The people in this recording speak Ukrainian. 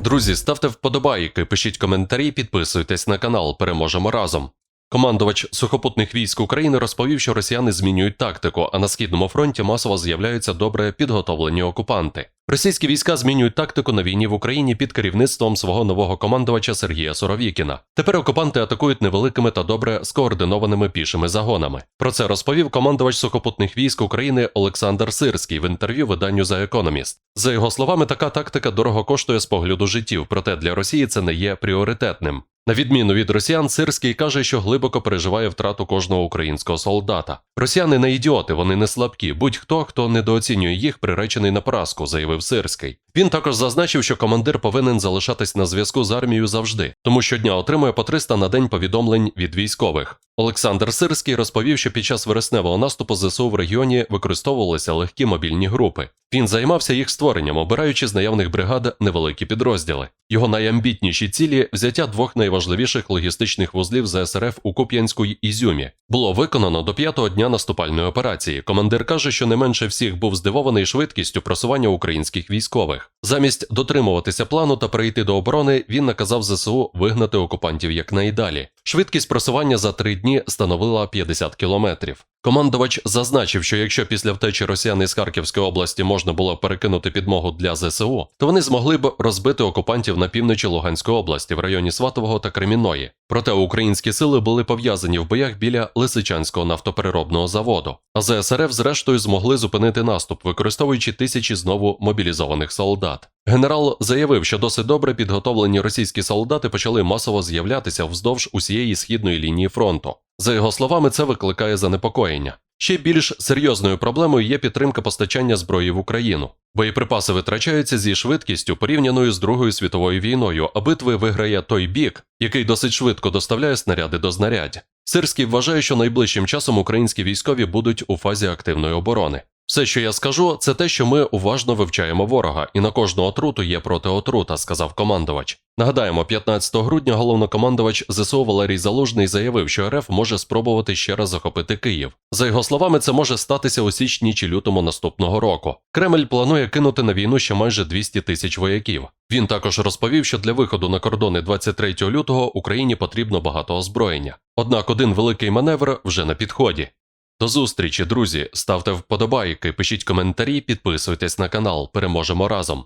Друзі, ставте вподобайки, пишіть коментарі, підписуйтесь на канал. Переможемо разом. Командувач сухопутних військ України розповів, що росіяни змінюють тактику, а на східному фронті масово з'являються добре підготовлені окупанти. Російські війська змінюють тактику на війні в Україні під керівництвом свого нового командувача Сергія Соровікіна. Тепер окупанти атакують невеликими та добре скоординованими пішими загонами. Про це розповів командувач сухопутних військ України Олександр Сирський в інтерв'ю виданню The Economist. За його словами, така тактика дорого коштує з погляду життів, проте для Росії це не є пріоритетним. На відміну від росіян, Сирський каже, що глибоко переживає втрату кожного українського солдата. Росіяни не ідіоти, вони не слабкі. Будь-хто, хто недооцінює їх, приречений на поразку, заявив Сирський. Він також зазначив, що командир повинен залишатись на зв'язку з армією завжди, тому щодня отримує по 300 на день повідомлень від військових. Олександр Сирський розповів, що під час вересневого наступу ЗСУ в регіоні використовувалися легкі мобільні групи. Він займався їх створенням, обираючи з наявних бригад невеликі підрозділи. Його найамбітніші цілі взяття двох найважливіших логістичних вузлів ЗСРФ у Куп'янську й Ізюмі було виконано до п'ятого дня наступальної операції. Командир каже, що не менше всіх був здивований швидкістю просування українських військових. Замість дотримуватися плану та перейти до оборони, він наказав ЗСУ вигнати окупантів якнайдалі. Швидкість просування за три дні становила 50 кілометрів. Командувач зазначив, що якщо після втечі росіян із Харківської області можна було перекинути підмогу для ЗСУ, то вони змогли б розбити окупантів на півночі Луганської області в районі Сватового та Кремінної. Проте українські сили були пов'язані в боях біля Лисичанського нафтопереробного заводу. А ЗСРФ зрештою змогли зупинити наступ, використовуючи тисячі знову мобілізованих солдат. Генерал заявив, що досить добре підготовлені російські солдати почали масово з'являтися вздовж усієї східної лінії фронту. За його словами, це викликає занепокоєння. Ще більш серйозною проблемою є підтримка постачання зброї в Україну. Боєприпаси витрачаються зі швидкістю порівняною з Другою світовою війною, а битви виграє той бік, який досить швидко доставляє снаряди до знарядь. Сирський вважає, що найближчим часом українські військові будуть у фазі активної оборони. Все, що я скажу, це те, що ми уважно вивчаємо ворога, і на кожну отруту є протиотрута, сказав командувач. Нагадаємо, 15 грудня головнокомандувач ЗСУ Валерій Залужний заявив, що РФ може спробувати ще раз захопити Київ. За його словами, це може статися у січні чи лютому наступного року. Кремль планує кинути на війну ще майже 200 тисяч вояків. Він також розповів, що для виходу на кордони 23 лютого Україні потрібно багато озброєння. Однак один великий маневр вже на підході. До зустрічі, друзі. Ставте вподобайки, пишіть коментарі, підписуйтесь на канал. Переможемо разом.